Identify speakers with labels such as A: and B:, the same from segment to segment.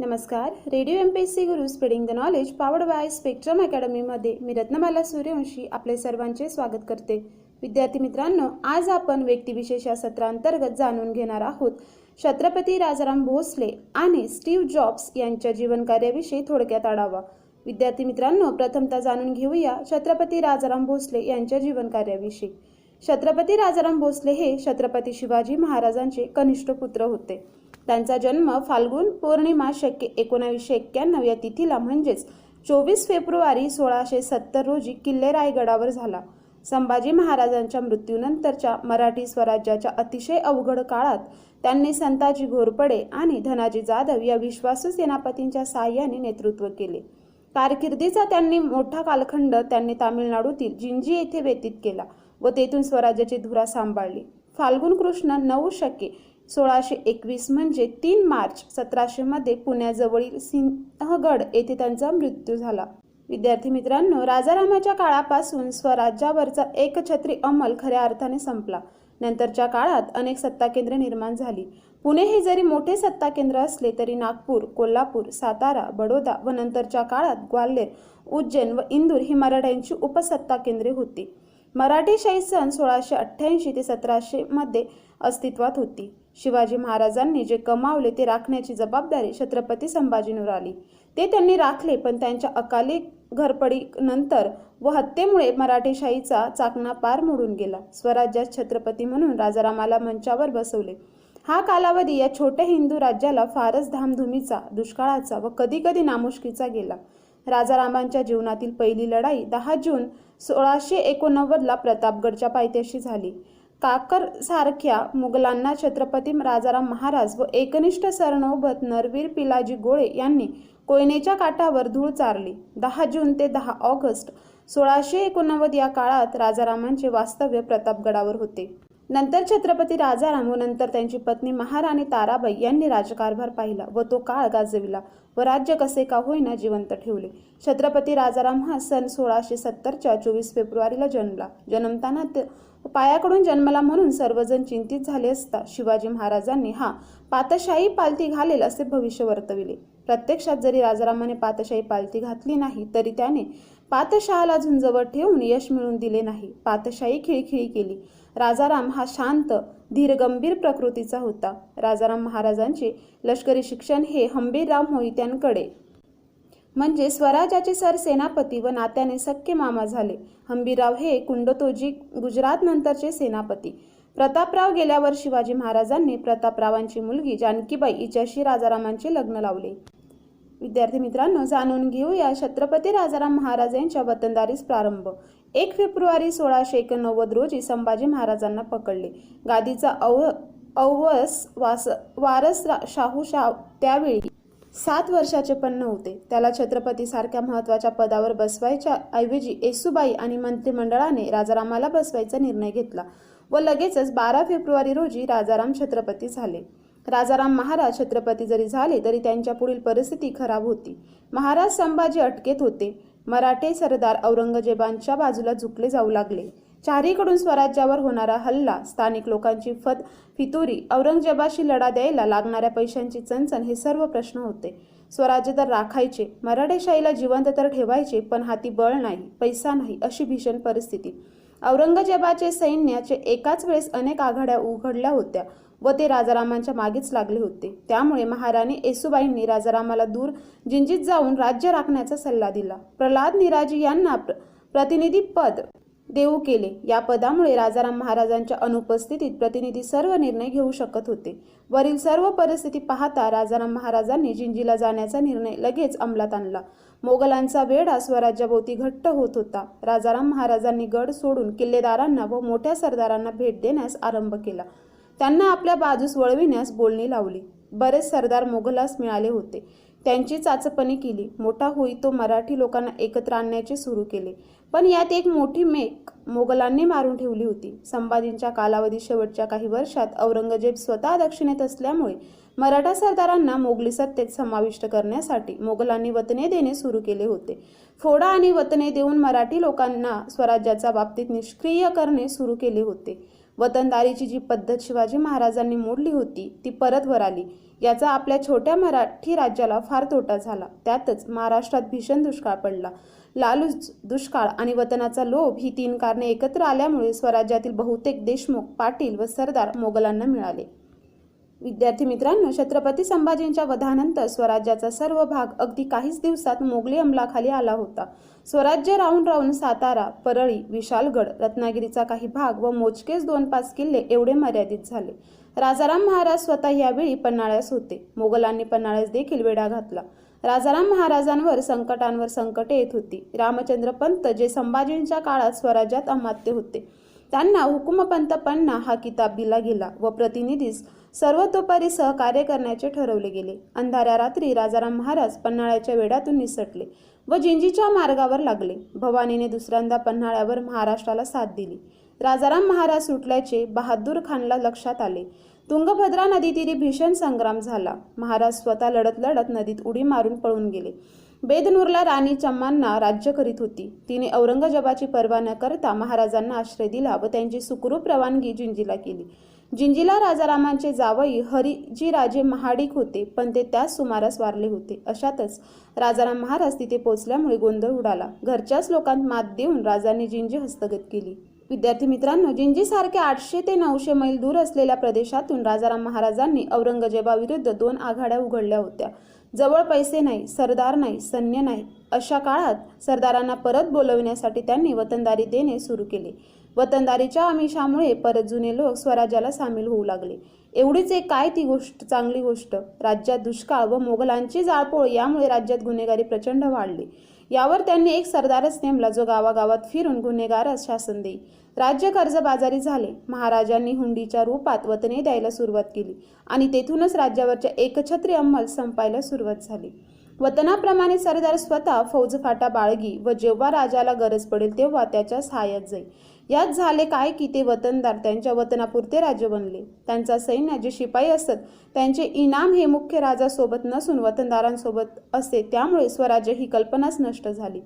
A: नमस्कार. Radio M P S C Guru spreading the knowledge powered by spectrum अकॅडमीमध्ये मी रत्नमाला सूर्यवंशी आपले सर्वांचे स्वागत करते. विद्यार्थी मित्रांनो आज आपण व्यक्तिविशेष या सत्रांतर्गत जाणून घेणार आहोत. छत्रपती राजाराम भोसले आणि स्टीव्ह जॉब्स यांच्या जीवनकार्याविषयी थोडक्यात आढावा. विद्यार्थी मित्रांनो प्रथमतः जाणून घेऊया छत्रपती राजाराम भोसले यांच्या जीवनकार्याविषयी. छत्रपती राजाराम भोसले हे छत्रपती शिवाजी महाराजांचे कनिष्ठ पुत्र होते. त्यांचा जन्म फाल्गुन पौर्णिमा शक्य एकोणावीसशे एक्क्याण्णव या तिथीला म्हणजेच चोवीस फेब्रुवारी सोळाशे सत्तर रोजी किल्ले रायगडावर झाला. संभाजी महाराजांच्या मृत्यूनंतरच्या मराठी स्वराज्याच्या अतिशय अवघड काळात त्यांनी संताजी घोरपडे आणि धनाजी जाधव या विश्वासू सेनापतींच्या साह्याने नेतृत्व केले. कारकिर्दीचा त्यांनी मोठा कालखंड त्यांनी तामिळनाडूतील जिंजी येथे व्यतीत केला व तेथून स्वराज्याची धुरा सांभाळली. फाल्गुन कृष्ण नऊ शके सोळाशे एकवीस म्हणजे तीन मार्च सतराशेमध्ये पुण्याजवळील सिंहगड येथे त्यांचा मृत्यू झाला. विद्यार्थी मित्रांनो राजारामाच्या काळापासून स्वराज्यावरचा एकछत्री अंमल खऱ्या अर्थाने संपला. नंतरच्या काळात अनेक सत्ता केंद्रे निर्माण झाली. पुणे हे जरी मोठे सत्ता केंद्र असले तरी नागपूर कोल्हापूर सातारा बडोदा व नंतरच्या काळात ग्वाल्हेर उज्जैन व इंदूर ही मराठ्यांची उपसत्ता केंद्रे होती. मराठीशाही सन सोळाशे अठ्ठ्याऐंशी ते सतराशे मध्ये अस्तित्वात होती. शिवाजी महाराजांनी जे कमावले ते राखण्याची जबाबदारी छत्रपती संभाजींवर आली. ते त्यांनी राखले पण त्यांच्या अकाली घरपडीनंतर व हत्येमुळे मराठेशाहीचा चाकणा पार मोडून गेला. स्वराज्यात छत्रपती म्हणून राजारामाला मंचावर बसवले. हा कालावधी या छोट्या हिंदू राज्याला फारच धामधुमीचा दुष्काळाचा व कधीकधी नामुष्कीचा गेला. राजारामांच्या जीवनातील पहिली लढाई दहा जून सोळाशे एकोणनव्वदला प्रतापगडच्या पायथ्याशी झाली. काकर सारख्या मुघलांना छत्रपती राजाराम महाराज व एकनिष्ठ सरनोबत नरवीर पिलाजी गोळे यांनी कोयनेच्या काठावर धूळ चारली. दहा जून ते दहा ऑगस्ट सोळाशे एकोणनव्वद या काळात राजारामांचे वास्तव्य प्रतापगडावर होते. नंतर छत्रपती राजाराम व नंतर त्यांची पत्नी महाराणी ताराबाई यांनी राजकारभार पाहिला व तो काळ गाजविला व राज्य कसे का होईना जिवंत ठेवले. छत्रपती राजाराम हा सन सोळाशे सत्तरच्या चोवीस फेब्रुवारीला जन्मला. जन्मताना पायाकडून जन्मला म्हणून सर्वजण चिंतित झाले असता शिवाजी महाराजांनी हा पातशाही पालथी घालेल असे भविष्य वर्तविले. प्रत्यक्षात जरी राजारामाने पातशाही पालथी घातली नाही तरी त्याने पातशाहाला झुंजवर ठेवून यश मिळवून दिले नाही. पातशाही खिळखिळी केली. राजाराम हा शांत धीरगंभीर प्रकृतीचा होता. राजाराम महाराजांचे लष्करी शिक्षण हे हंबीरराव मोहित्यांकडे म्हणजे स्वराज्याचे सरसेनापती व नात्याने सख्खे मामा झाले. हंबीराव हे कुंडतोजी गुजरात नंतरचे सेनापती. प्रतापराव गेल्यावर शिवाजी महाराजांनी प्रतापरावांची मुलगी जानकीबाई हिच्याशी राजारामांचे लग्न लावले. विद्यार्थी मित्रांनो जाणून घेऊया छत्रपती राजाराम महाराज यांच्या वतनदारीस प्रारंभ. एक फेब्रुवारी सोळाशे एकोणनव्वद रोजी संभाजी महाराजांना पकडले. गादीचा अव अवस वास वारस रा- शाहू शाह त्यावेळी सात वर्षाचे पण नव्हते त्याला छत्रपतीसारख्या महत्त्वाच्या महत्त्वाच्या पदावर बसवायच्या ऐवजी येसुबाई आणि मंत्रिमंडळाने राजारामाला बसवायचा निर्णय घेतला व लगेचच बारा फेब्रुवारी रोजी राजाराम छत्रपती झाले. राजाराम महाराज छत्रपती जरी झाले तरी त्यांच्या पुढील परिस्थिती खराब होती. महाराज संभाजी अटकेत होते. मराठे सरदार औरंगजेबांच्या बाजूला झुकले जाऊ लागले. चारीकडून स्वराज्यावर होणारा हल्ला स्थानिक लोकांची फत फितुरी औरंगजेबाशी लढा द्यायला लागणाऱ्या पैशांची चणचण हे सर्व प्रश्न होते. स्वराज्य तर राखायचे मराठेशाहीला जिवंत तर ठेवायचे पण हाती बळ नाही पैसा नाही अशी भीषण परिस्थिती. औरंगजेबाचे सैन्याचे एकाच वेळेस अनेक आघाड्या उघडल्या होत्या व ते राजारामांच्या मागेच लागले होते. त्यामुळे महाराणी येसुबाईंनी राजारामाला दूर जिंजीत जाऊन राज्य राखण्याचा सल्ला दिला. प्रल्हाद निराजी यांना प्र- प्रतिनिधी पद देऊ केले. या पदामुळे राजाराम महाराजांच्या अनुपस्थितीत प्रतिनिधी सर्व निर्णय घेऊ शकत होते. वरील सर्व परिस्थिती पाहता राजाराम महाराजांनी जिंजीला जाण्याचा निर्णय लगेच अंमलात आणला. मोगलांचा वेढा स्वराज्याभोवती घट्ट होत होता. राजाराम महाराजांनी गड सोडून किल्लेदारांना व मोठ्या सरदारांना भेट देण्यास आरंभ केला. त्यांना आपल्या बाजूस वळविण्यास बोलणी लावली. बरेच सरदार मोगलास मिळाले होते. त्यांची चाचपणी केली. मोठा होई तो मराठी लोकांना एकत्र आणण्याचे सुरू केले. पण यात एक मोठी मेक मोगलांनी मारून ठेवली होती. संभाजींच्या कालावधी शेवटच्या काही वर्षात औरंगजेब स्वतः दक्षिणेत असल्यामुळे मराठा सरदारांना मोगली सत्तेत समाविष्ट करण्यासाठी मोगलांनी वतने देणे सुरू केले होते. फोडा आणि वतने देऊन मराठी लोकांना स्वराज्याच्या बाबतीत निष्क्रिय करणे सुरू केले होते. वतनदारीची जी पद्धत शिवाजी महाराजांनी मोडली होती ती परत वर आली याचा आपल्या छोट्या मराठी राज्याला फार तोटा झाला. त्यातच महाराष्ट्रात भीषण दुष्काळ पडला. लालूच दुष्काळ आणि वतनाचा लोभ ही तीन कारणे एकत्र आल्यामुळे स्वराज्यातील बहुतेक देशमुख पाटील व सरदार मोगलांना मिळाले. विद्यार्थी मित्रांनो छत्रपती संभाजींच्या वधानंतर स्वराज्याचा सर्व भाग अगदी काहीच दिवसात मोगली अंमलाखाली आला होता. स्वराज्य राहून राहून सातारा परळी विशालगड रत्नागिरीचा काही भाग व मोजकेच दोन पाच किल्ले एवढे मर्यादित झाले. राजाराम महाराज स्वतः यावेळी पन्हाळ्यास होते. मोगलांनी पन्हाळ्यास देखील वेढा घातला. राजाराम महाराजांवर संकटांवर संकटे येत होती. रामचंद्र पंत जे संभाजींच्या काळात स्वराज्यात अमात्य होते. त्यांना हुकुमपंत पन्ना हा किताब दिला गेला व प्रतिनिधीस सर्वतोपरी सहकार्य करण्याचे ठरवले गेले. अंधाऱ्या रात्री राजाराम महाराज पन्हाळ्याच्या वेढ्यातून निसटले व जिंजीच्या मार्गावर लागले. भवानीने दुसऱ्यांदा पन्हाळ्यावर महाराष्ट्राला साथ दिली. राजाराम महाराज सुटल्याचे बहादूर खानला लक्षात आले. तुंगभद्रा नदीतीरी भीषण संग्राम झाला. महाराज स्वतः लढत लढत नदीत उडी मारून पळून गेले. बेदनूरला राणी चम्मांना राज्य करीत होती. तिने औरंगजेबाची पर्वा न करता महाराजांना आश्रय दिला व त्यांची सुखरूप रवानगी जिंजीला केली. जिंजीला राजारामांचे जावई हरिजी राजे महाडिक होते पण ते त्याच सुमारास वारले होते. अशातच राजाराम महाराज तिथे पोचल्यामुळे गोंधळ उडाला. घरच्याच लोकांत मात देऊन राजांनी जिंजी हस्तगत केली. विद्यार्थी मित्रांनो जिंजीसारख्या आठशे ते नऊशे मैल दूर असलेल्या प्रदेशातून राजाराम महाराजांनी औरंगजेबाविरुद्ध दोन आघाड्या उघडल्या होत्या. जवळ पैसे नाही सरदार नाही सैन्य नाही. अशा काळात सरदारांना परत बोलवण्यासाठी त्यांनी वतनदारी देणे सुरू केले. वतनदारीच्या आमिषामुळे परत जुने लोक स्वराज्याला सामील होऊ लागले. एवढीच एक काय ती गोष्ट चांगली गोष्ट? राज्यात दुष्काळ व मोगलांची जाळपोळ यामुळे राज्यात गुन्हेगारी प्रचंड वाढली. यावर त्यांनी एक सरदारच नेमला जो गावागावात फिरून गुन्हेगारच शासन देई. राज्य कर्जबाजारी झाले. महाराजांनी हुंडीच्या रूपात वतने द्यायला सुरुवात केली आणि तेथूनच राज्यावरच्या एकछत्री अंमल संपायला सुरुवात झाली. वतनाप्रमाणे सरदार स्वतः फौजफाटा बाळगी व जेव्हा राजाला गरज पडेल तेव्हा त्याच्या सहाय्यात जाई. यात झाले काय की ते वतनदार त्यांच्या वतनापुरते राज्य बनले. त्यांचा सैन्य जे शिपाई असत त्यांचे इनाम हे मुख्य राजासोबत नसून वतनदारांसोबत असते त्यामुळे स्वराज्य ही कल्पनाच नष्ट झाली.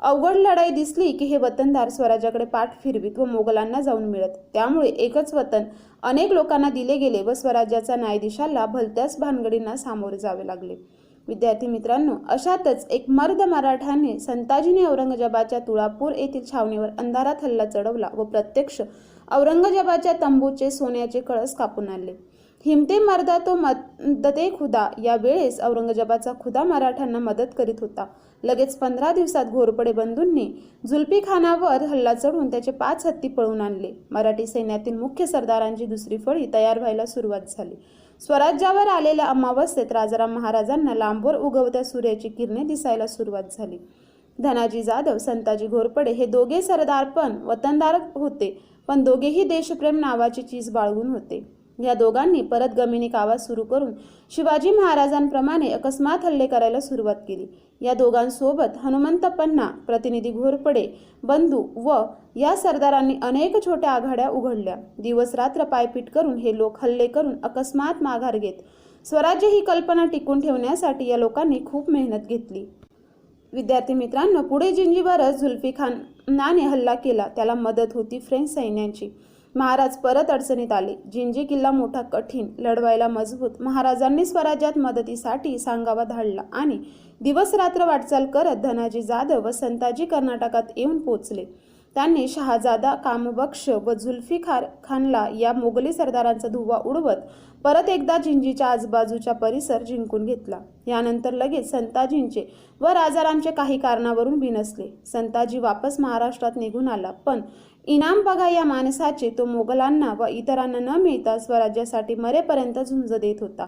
A: अवघड लढाई दिसली की हे वतनदार स्वराज्याकडे पाठ फिरवीत व मोगलांना जाऊन मिळत. त्यामुळे एकच वतन अनेक लोकांना दिले गेले व स्वराज्याचा न्यायाधीशाला भलत्याच भानगडींना सामोरे जावे लागले. विद्यार्थी मित्रांनो अशातच एक मर्द मराठाने संताजीने औरंगजेबाच्या तुळापूर येथील छावणीवर अंधारात हल्ला चढवला व प्रत्यक्ष औरंगजेबाच्या तंबूचे सोन्याचे कळस कापून आणले. हिमते मर्दा तो मदते खुदा या वेळेस औरंगजेबाचा खुदा मराठ्यांना मदत करीत होता. लगेच पंधरा दिवसात घोरपडे बंधूंनी जुल्फी खानावर हल्ला चढून त्याचे पाच हत्ती पळून आणले. मराठी सैन्यातील मुख्य सरदारांची दुसरी फळी तयार व्हायला सुरुवात झाली. स्वराज्यावर आलेल्या अमावस्येत राजाराम महाराजांना लांबवर उगवत्या सूर्याची किरणे दिसायला सुरुवात झाली. धनाजी जाधव संताजी घोरपडे हे दोघे सरदार पण वतनदार होते पण दोघेही देशप्रेम नावाची चीज बाळगून होते. या दोघांनी परत गमिनी आवाज सुरू करून शिवाजी महाराजांप्रमाणे अकस्मात हल्ले करायला सुरुवात केली. या दोघांसोबत हनुमंत पन्ना प्रतिनिधी घोरपडे बंधू व या सरदारांनी अनेक छोट्या आघाड्या उघडल्या. दिवस रात्र पायपीट करून हे लोक हल्ले करून अकस्मात माघार घेत. स्वराज्य ही कल्पना टिकून ठेवण्यासाठी या लोकांनी खूप मेहनत घेतली. विद्यार्थी मित्रांनो पुढे जिंजीवरच झुल्फी खान नाने हल्ला केला. त्याला मदत होती फ्रेंच सैन्याची. महाराज परत अडचणीत आले. जिंजी किल्ला मोठा कठीण लढवायला मजबूत. महाराजांनी स्वराज्यात मदतीसाठी सांगावा धाडला आणि दिवस रात्र वाटचाल करत धनाजी जाधव व संताजी कर्नाटकात येऊन पोचले त्यांनी शहाजादा कामबक्ष व जुल्फिकार खानला या मोगली सरदारांचा धुवा उडवत परत एकदा जिंजीच्या आजूबाजूचा परिसर जिंकून घेतला. यानंतर लगेच संताजींचे व राजारामचे काही कारणावरून बिनसले संताजी वापस महाराष्ट्रात निघून आला. पण इनाम बघा या माणसाचे तो मोगलांना व इतरांना न मिळता स्वराज्यासाठी मरेपर्यंत झुंज देत होता.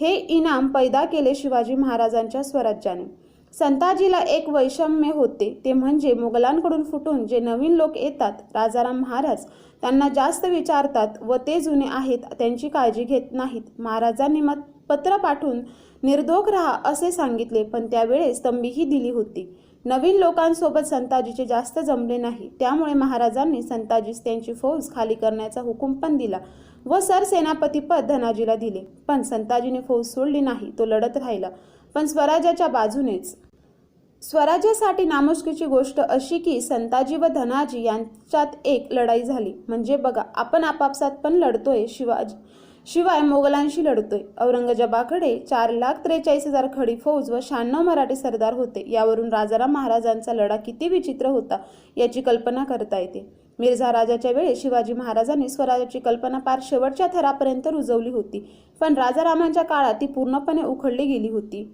A: हे इनाम पैदा केले शिवाजी महाराजांच्या स्वराज्याने. संताजीला एक वैषम्य होते. ते म्हणजे मुघलांकडून फुटून जे नवीन लोक येतात राजाराम महाराज त्यांना जास्त विचारतात व ते जुने आहेत त्यांची काळजी घेत नाहीत. महाराजांनी मत पत्र पाठवून निर्दोख राहा असे सांगितले पण त्यावेळेस तंबीही दिली होती. नवीन लोकांसोबत संताजीचे जास्त जमले नाही. त्यामुळे महाराजांनी संताजीस त्यांची फौज खाली करण्याचा हुकूम पण दिला व सरसेनापतीपद धनाजीला दिले. पण संताजीने फौज सोडली नाही तो लढत राहिला. पण स्वराज्याच्या बाजूनेच स्वराज्यासाठी नामुष्कीची गोष्ट अशी की संताजी व धनाजी यांच्यात एक लढाई झाली. म्हणजे बघा आपण आपापसात पण लढतोय शिवाजी. शिवाय मोगलांशी लढतोय. औरंगजेबाकडे चार लाख त्रेचाळीस हजार खडी फौज व शहाण्णव मराठी सरदार होते. यावरून राजाराम महाराजांचा लढा किती विचित्र होता याची कल्पना करता येते. मिर्झा राजाच्या वेळी शिवाजी महाराजांनी स्वराज्याची कल्पना पार शेवटच्या थरापर्यंत रुजवली होती. पण राजारामांच्या काळात ती पूर्णपणे उखडली गेली होती.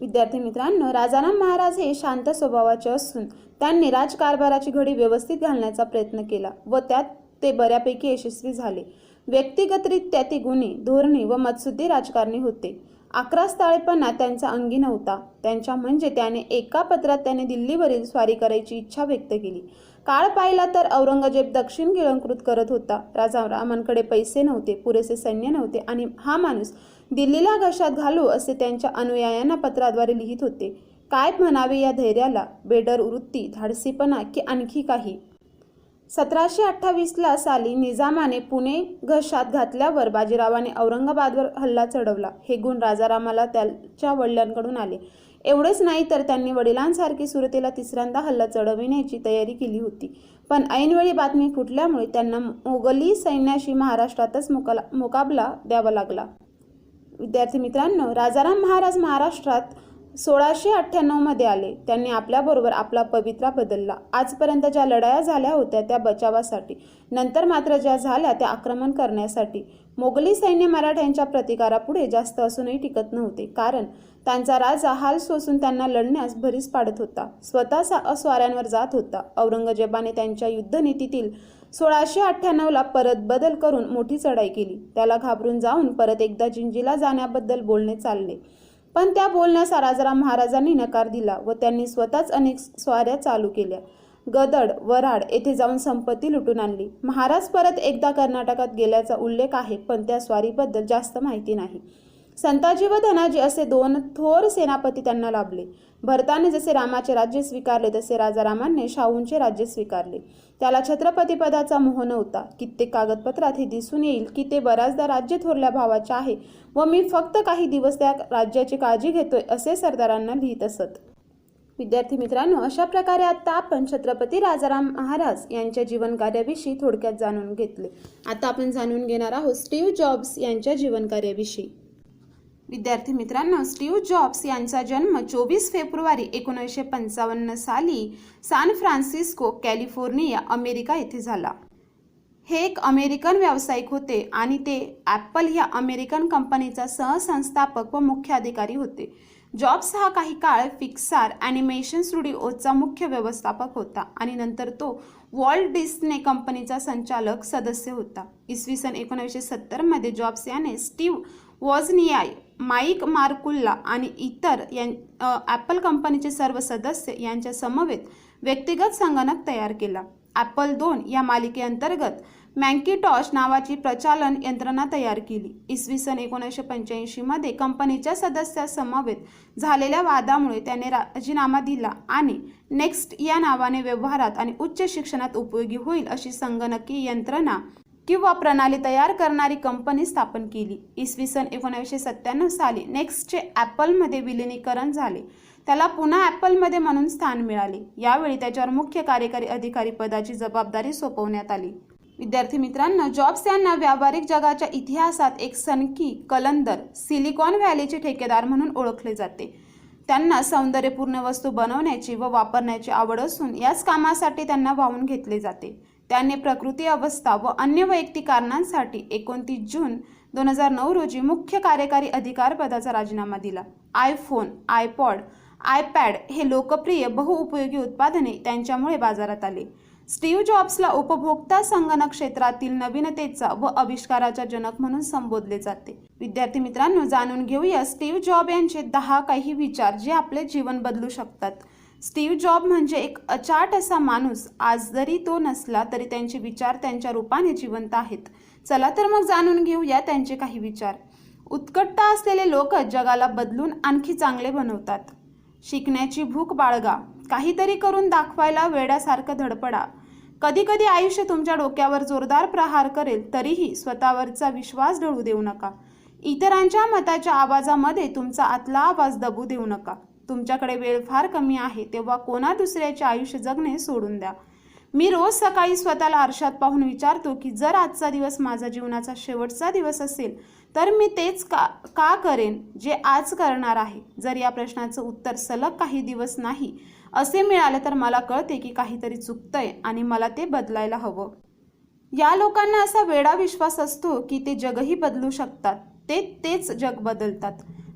A: विद्यार्थी मित्रांनो राजाराम महाराज हे शांत स्वभावाचे असून त्यांनी राजकारभाराची घडी व्यवस्थित घालण्याचा प्रयत्न केला व त्यात ते बऱ्यापैकी यशस्वी झाले. व्यक्तिगतरित्या ते गुन्हे धोरणे व मत्सुद्धी राजकारणी होते. अकरा स्थळेपणा त्यांचा अंगी नव्हता. त्यांच्या म्हणजे त्याने एका पत्रात त्याने दिल्लीवरील स्वारी करायची इच्छा व्यक्त केली. काळ पाहिला तर औरंगजेब दक्षिण गिळंकृत करत होता. राजारामांकडे पैसे नव्हते पुरेसे सैन्य नव्हते आणि हा माणूस दिल्लीला घशात घालू असे त्यांच्या अनुयायांना पत्राद्वारे लिहित होते. काय म्हणावे या धैर्याला? बेडर वृत्ती धाडसीपणा की आणखी काही? सतराशे अठ्ठावीसला साली निजामाने पुणे घशात घातल्यावर बाजीरावाने औरंगाबादवर हल्ला चढवला. हे गुण राजारामाला त्याच्या वडिलांकडून आले. एवढेच नाही तर त्यांनी वडिलांसारखी सुरतेला तिसऱ्यांदा हल्ला चढविण्याची तयारी केली होती. पण ऐनवेळी बातमी फुटल्यामुळे त्यांना मोगली सैन्याशी महाराष्ट्रातच मुकाला मुकाबला द्यावा लागला. विद्यार्थी मित्रांनो राजाराम महाराज महाराष्ट्रात सोळाशे अठ्ठ्याण्णवमध्ये आले. त्यांनी आपल्याबरोबर आपला पवित्रा बदलला. आजपर्यंत ज्या लढाया झाल्या होत्या त्या बचावासाठी नंतर मात्र ज्या झाल्या त्या आक्रमण करण्यासाठी मोगली सैन्य मराठ्यांच्या प्रतिकारापुढे जास्त असूनही टिकत नव्हते. कारण त्यांचा राजा हाल सोसून त्यांना लढण्यास भरीस पाडत होता. स्वतःचा अस्वाऱ्यांवर जात होता. औरंगजेबाने त्यांच्या युद्धनीतीतील सोळाशे अठ्ठ्याण्णवला परत बदल करून मोठी चढाई केली. त्याला घाबरून जाऊन परत एकदा जिंजीला जाण्याबद्दल बोलणे चालले. पण त्या बोलण्यास राजाराम महाराजांनी नकार दिला व त्यांनी स्वतःच अनेक स्वाऱ्या चालू केल्या. गदड वराड येथे जाऊन संपत्ती लुटून आणली. महाराज परत एकदा कर्नाटकात गेल्याचा उल्लेख आहे पण त्या स्वारीबद्दल जास्त माहिती नाही. संताजी व धनाजी असे दोन थोर सेनापती त्यांना लाभले. भरताने जसे रामाचे राज्य स्वीकारले तसे राजारामांनी शाहूंचे राज्य स्वीकारले. त्याला छत्रपती पदाचा मोह नव्हता. कित्येक कागदपत्रात हे दिसून येईल की ते बऱ्याचदा राज्य थोरल्या भावाचे आहे व मी फक्त काही दिवस त्या राज्याची काळजी घेतोय असे सरदारांना लिहित असत. विद्यार्थी मित्रांनो अशा प्रकारे आता आपण छत्रपती राजाराम महाराज यांच्या जीवनकार्याविषयी थोडक्यात जाणून घेतले. आता आपण जाणून घेणार आहोत स्टीव्ह जॉब्स यांच्या जीवनकार्याविषयी. विद्यार्थी मित्रांनो स्टीव्ह जॉब्स यांचा जन्म चोवीस फेब्रुवारी एकोणीसशे पंचावन्न साली सान फ्रान्सिस्को कॅलिफोर्निया अमेरिका येथे झाला. हे एक अमेरिकन व्यावसायिक होते आणि ते ॲपल ह्या अमेरिकन कंपनीचा सहसंस्थापक व मुख्य अधिकारी होते. जॉब्स हा काही काळ फिक्सार ॲनिमेशन स्टुडिओचा मुख्य व्यवस्थापक होता आणि नंतर तो वॉल्ट डिस्ने कंपनीचा संचालक सदस्य होता. इसवी सन एकोणीसशे सत्तरमध्ये जॉब्स याने स्टीव्ह वॉजनियाय माईक मार्कुल्ला आणि इतर यां ॲपल कंपनीचे सर्व सदस्य यांच्या समवेत व्यक्तिगत संगणक तयार केला. ॲपल दोन या मालिकेअंतर्गत मँकीटॉश नावाची प्रचालन यंत्रणा तयार केली. इसवी सन एकोणीसशे पंच्याऐंशीमध्ये कंपनीच्या सदस्यासमवेत झालेल्या वादामुळे त्याने राजीनामा दिला आणि नेक्स्ट या नावाने व्यवहारात आणि उच्च शिक्षणात उपयोगी होईल अशी संगणकी यंत्रणा किंवा प्रणाली तयार करणारी कंपनी स्थापन केली. इसवी सन एकोणीसशे सत्त्याण्णव साली नेक्स्टचे ॲपलमध्ये विलिनीकरण झाले. त्याला पुन्हा ॲपलमध्ये म्हणून स्थान मिळाले. यावेळी त्याच्यावर मुख्य कार्यकारी अधिकारी पदाची जबाबदारी सोपवण्यात आली. विद्यार्थी मित्रांनो जॉब्स यांना व्यावहारिक जगाच्या इतिहासात एक सनकी कलंदर सिलिकॉन व्हॅलीचे ठेकेदार म्हणून ओळखले जाते. त्यांना सौंदर्यपूर्ण वस्तू बनवण्याची व वापरण्याची आवड असून याच कामासाठी त्यांना वाहून घेतले जाते. त्यांनी प्रकृती अवस्था व अन्य वैयक्तिक कारणांसाठी एकोणतीस जून दोन हजार नऊ रोजी मुख्य कार्यकारी अधिकार पदाचा राजीनामा दिला. आयफोन आयपॉड आयपॅड हे लोकप्रिय बहुउपयोगी उत्पादने त्यांच्यामुळे बाजारात आले. स्टीव्ह जॉब्सला उपभोक्ता संगणक क्षेत्रातील नवीनतेचा व आविष्काराचा जनक म्हणून संबोधले जाते. विद्यार्थी मित्रांनो जाणून घेऊया स्टीव्ह जॉब यांचे दहा काही विचार जे आपले जीवन बदलू शकतात. स्टीव्ह जॉब म्हणजे एक अचाट असा माणूस. आज जरी तो नसला तरी त्यांचे विचार त्यांच्या रूपाने जिवंत आहेत. चला तर मग जाणून घेऊया त्यांचे काही विचार. उत्कटता असलेले लोक जगाला बदलून आणखी चांगले बनवतात. शिकण्याची भूक बाळगा. काहीतरी करून दाखवायला वेड्यासारखं धडपडा. कधी कधी आयुष्य तुमच्या डोक्यावर जोरदार प्रहार करेल तरीही स्वतःवरचा विश्वास ढळू देऊ नका. इतरांच्या मताच्या आवाजामध्ये तुमचा आतला आवाज दबू देऊ नका. तुमच्याकडे वेळ फार कमी आहे तेव्हा कोणा दुसऱ्याचे आयुष्य जगणे सोडून द्या. मी रोज सकाळी स्वतःला आरशात पाहून विचारतो की जर आजचा दिवस माझा जीवनाचा शेवटचा दिवस असेल तर मी तेच का का करेन जे आज करणार आहे? जर या प्रश्नाचं उत्तर सलग काही दिवस नाही असे मिळाले तर मला कळते की काहीतरी चुकतंय आणि मला ते बदलायला हवं. या लोकांना असा वेडा विश्वास असतो की ते जगही बदलू शकतात ते तेच जग बदलतात.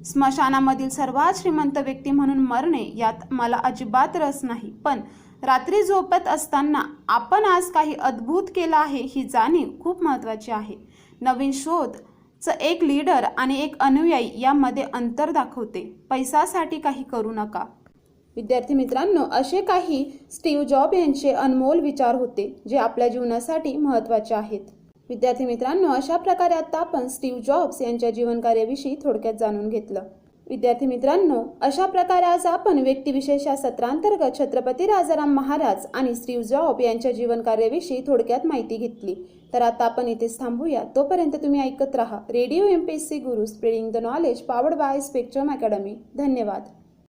A: स्मशानामधील सर्वात श्रीमंत व्यक्ती म्हणून मरणे यात मला अजिबात रस नाही. पण रात्री झोपत असताना आपण आज काही अद्भुत केलं आहे ही जाणीव खूप महत्त्वाची आहे. नवीन शोध च एक लीडर आणि एक अनुयायी यामध्ये अंतर दाखवते. पैसासाठी काही करू नका. विद्यार्थी मित्रांनो असे काही स्टीव्ह जॉब यांचे अनमोल विचार होते जे आपल्या जीवनासाठी महत्त्वाचे आहेत. विद्यार्थी मित्रांनो अशा प्रकारे आता आपण स्टीव्ह जॉब्स यांच्या जीवनकार्याविषयी थोडक्यात जाणून घेतलं. विद्यार्थी मित्रांनो अशा प्रकारे आज आपण व्यक्तिविशेष या सत्रांतर्गत छत्रपती राजाराम महाराज आणि स्टीव्ह जॉब यांच्या जीवनकार्याविषयी थोडक्यात माहिती घेतली. तर आता आपण इथेच थांबूया. तोपर्यंत तुम्ही ऐकत राहा. Radio M P S C guru spreading the knowledge powered by Spectrum Academy धन्यवाद.